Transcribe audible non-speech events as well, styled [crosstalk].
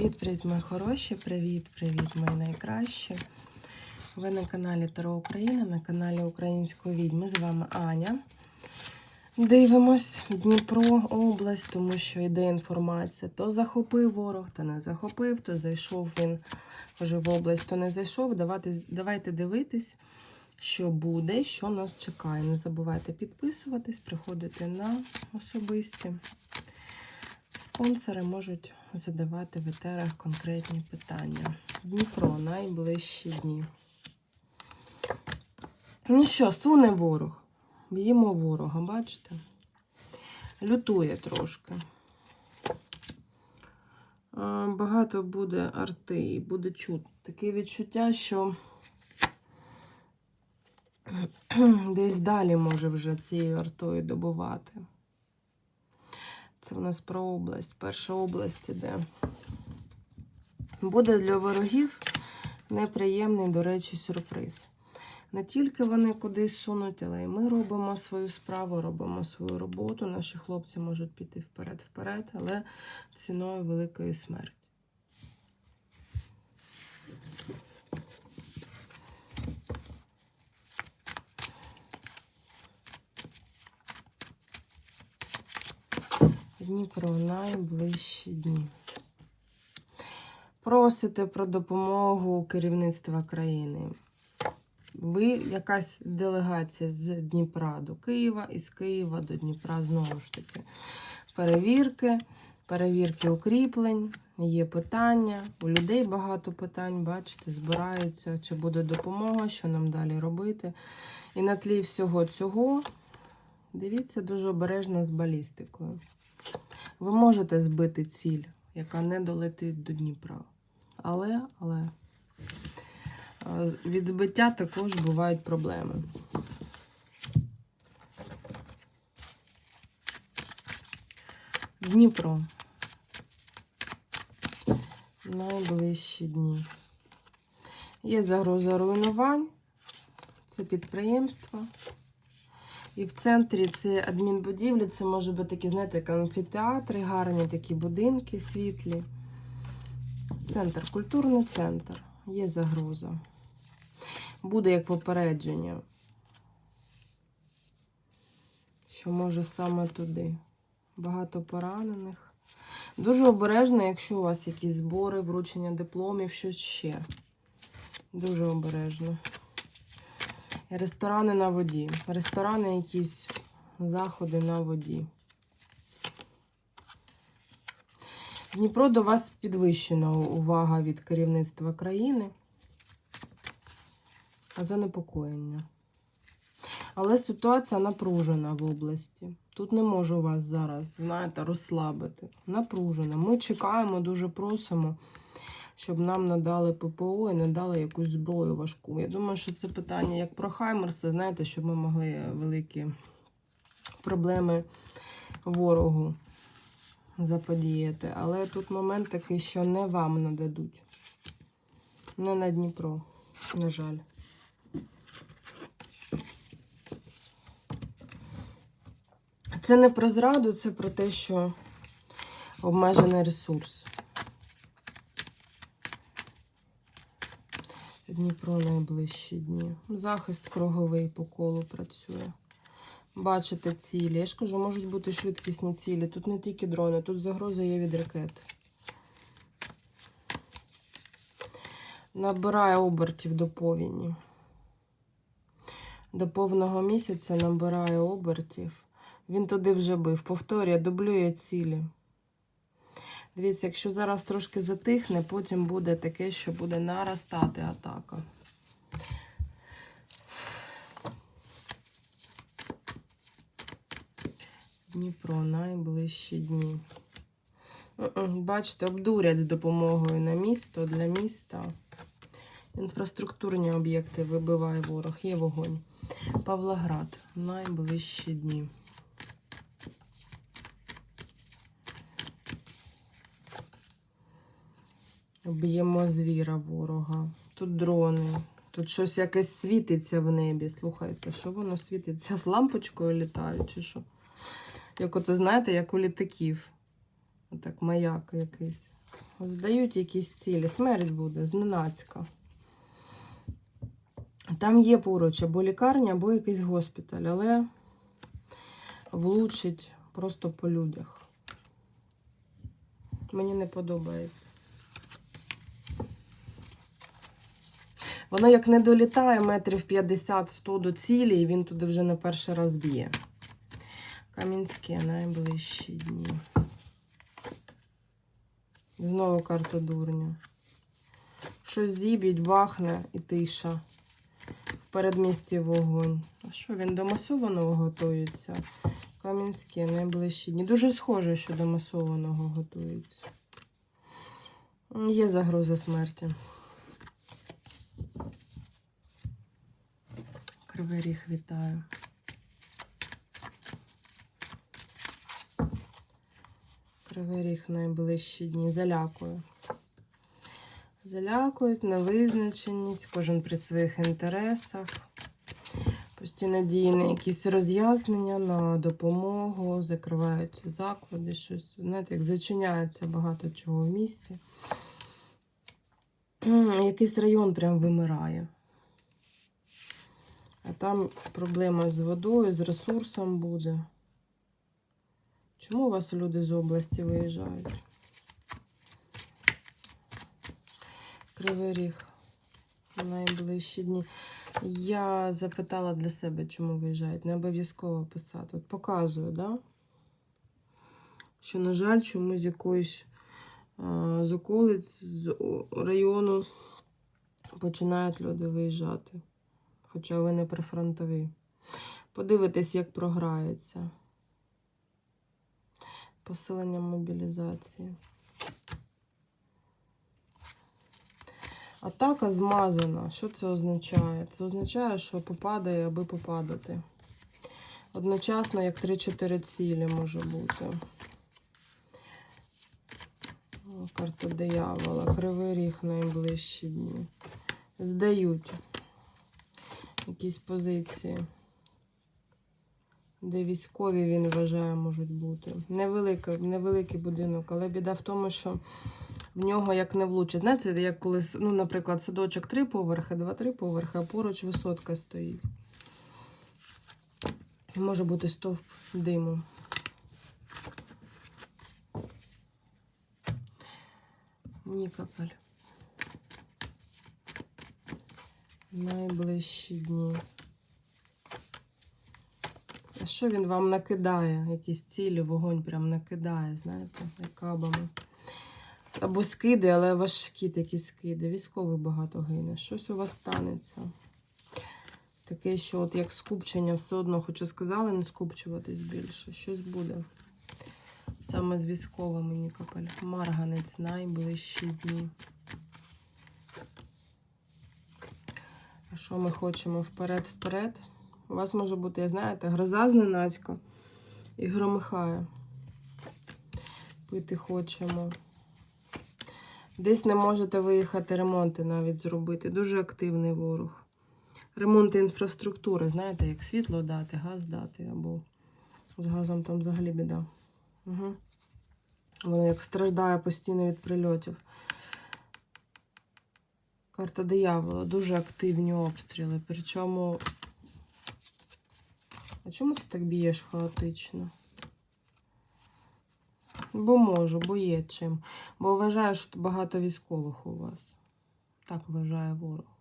Привіт-привіт, мої хороші! Привіт-привіт, мої найкращі! Ви на каналі Таро Україна, на каналі Української відьми. З вами Аня. Дивимось Дніпро, область, тому що йде інформація. То захопив ворог, то не захопив, то зайшов він вже в область, то не зайшов. Давайте, давайте дивитись, що буде, що нас чекає. Не забувайте підписуватись, приходити на особисті. Спонсори можуть задавати в етерах конкретні питання. Дніпро, найближчі дні. Ну що, суне ворог. Б'ємо ворога, бачите? Лютує трошки. Багато буде арти і буде чути. Таке відчуття, що [clears throat] десь далі може вже цією артою добувати. Це в нас про область. Перша область іде. Буде для ворогів неприємний, до речі, сюрприз. Не тільки вони кудись сунуть, але й ми робимо свою справу, робимо свою роботу. Наші хлопці можуть піти вперед-вперед, але ціною великої смерті. Дніпро найближчі дні. Просите про допомогу керівництва країни. Ви якась делегація з Дніпра до Києва і з Києва до Дніпра знову ж таки. Перевірки, перевірки укріплень, є питання. У людей багато питань, бачите, збираються, чи буде допомога, що нам далі робити. І на тлі всього цього, дивіться, дуже обережно з балістикою. Ви можете збити ціль, яка не долетить до Дніпра. Але, але е, від збиття також бувають проблеми. Дніпро. Найближчі дні. Є загроза руйнувань. Це підприємство. І в центрі це адмінбудівлі, це може бути такі, знаєте, амфітеатри, гарні такі будинки світлі. Центр, культурний центр. Є загроза. Буде як попередження, що може саме туди. Багато поранених. Дуже обережно, якщо у вас якісь збори, вручення дипломів, щось ще. Дуже обережно. Ресторани на воді. Ресторани, якісь заходи на воді. Дніпро до вас підвищена увага від керівництва країни. А занепокоєння. Але ситуація напружена в області. Тут не можу вас зараз, знаєте, розслабити. Напружена. Ми чекаємо, дуже просимо щоб нам надали ППО і надали якусь зброю важку. Я думаю, що це питання як про Хаймерси, знаєте, щоб ми могли великі проблеми ворогу заподіяти. Але тут момент такий, що не вам нададуть. Не на Дніпро, на жаль. Це не про зраду, це про те, що обмежений ресурс. Дніпро найближчі дні. Захист круговий по колу працює. Бачите цілі. Я ж кажу, можуть бути швидкісні цілі. Тут не тільки дрони, тут загроза є від ракет. Набирає обертів до повіні. До повного місяця набирає обертів. Він туди вже бив. Повторює, дублює цілі. Дивіться, якщо зараз трошки затихне, потім буде таке, що буде наростати атака. Дніпро найближчі дні. Бачите, обдурять з допомогою на місто для міста. Інфраструктурні об'єкти вибиває ворог, є вогонь. Павлоград найближчі дні. Б'ємо звіра ворога. Тут дрони. Тут щось якесь світиться в небі. Слухайте, що воно світиться? З лампочкою літає, чи що? Як ото, знаєте, як у літаків. Отак, маяк якийсь. Здають якісь цілі. Смерть буде зненацька. Там є поруч або лікарня, або якийсь госпіталь, але влучить просто по людях. Мені не подобається. Воно як не долітає метрів 50-100 до цілі, і він туди вже не перший раз б'є. Кам'янське найближчі дні. Знову карта дурня. Щось зіб'ють, бахне і тиша. В передмісті вогонь. А що, він до масованого готується? Кам'янське найближчі дні. Дуже схоже, що до масованого готується. Є загроза смерті. Кривий ріг вітаю. Кривий ріг найближчі дні. Залякую. Залякують, невизначеність, кожен при своїх інтересах. Постійно дії на якісь роз'яснення, на допомогу, закривають заклади, щось. Знаєте, як зачиняється багато чого в місті. Якийсь район прям вимирає. А там проблема з водою, з ресурсом буде. Чому у вас люди з області виїжджають? Кривий ріг. Найближчі дні. Я запитала для себе, чому виїжджають. Не обов'язково писати. От показую, да? що, на жаль, чомусь з якоїсь з околиць, з району починають люди виїжджати. Хоча ви не прифронтові. Подивитись, як програється. Посилення мобілізації. Атака змазана. Що це означає? Це означає, що попадає, аби попадати. Одночасно, як 3-4 цілі може бути. Карта диявола. Кривий ріг найближчі дні. Здають якісь позиції. Де військові, він вважає, можуть бути. Невеликий, невеликий будинок, але біда в тому, що в нього як не влучить. Знаєте, як коли, ну, наприклад, садочок три поверхи, два-три поверхи, а поруч висотка стоїть. І може бути стовп диму. Нікополь. Найближчі дні. А що він вам накидає? Якісь цілі, вогонь прям накидає, знаєте, кабами. Або скиди, але важкі такі скиди. Військовий багато гине. Щось у вас станеться. Таке, що от як скупчення все одно, хоча сказали, не скупчуватись більше. Щось буде. Саме з військовими Нікополь. Марганець найближчі дні. А що ми хочемо вперед-вперед? У вас може бути, знаєте, гроза зненацька і громихає. Пити хочемо. Десь не можете виїхати ремонти навіть зробити. Дуже активний ворог. Ремонти інфраструктури, знаєте, як світло дати, газ дати, або з газом там взагалі біда. Угу. Воно як страждає постійно від прильотів. Карта диявола, дуже активні обстріли. Причому. А чому ти так б'єш хаотично? Бо можу, бо є чим. Бо вважаю, що багато військових у вас. Так вважає ворог.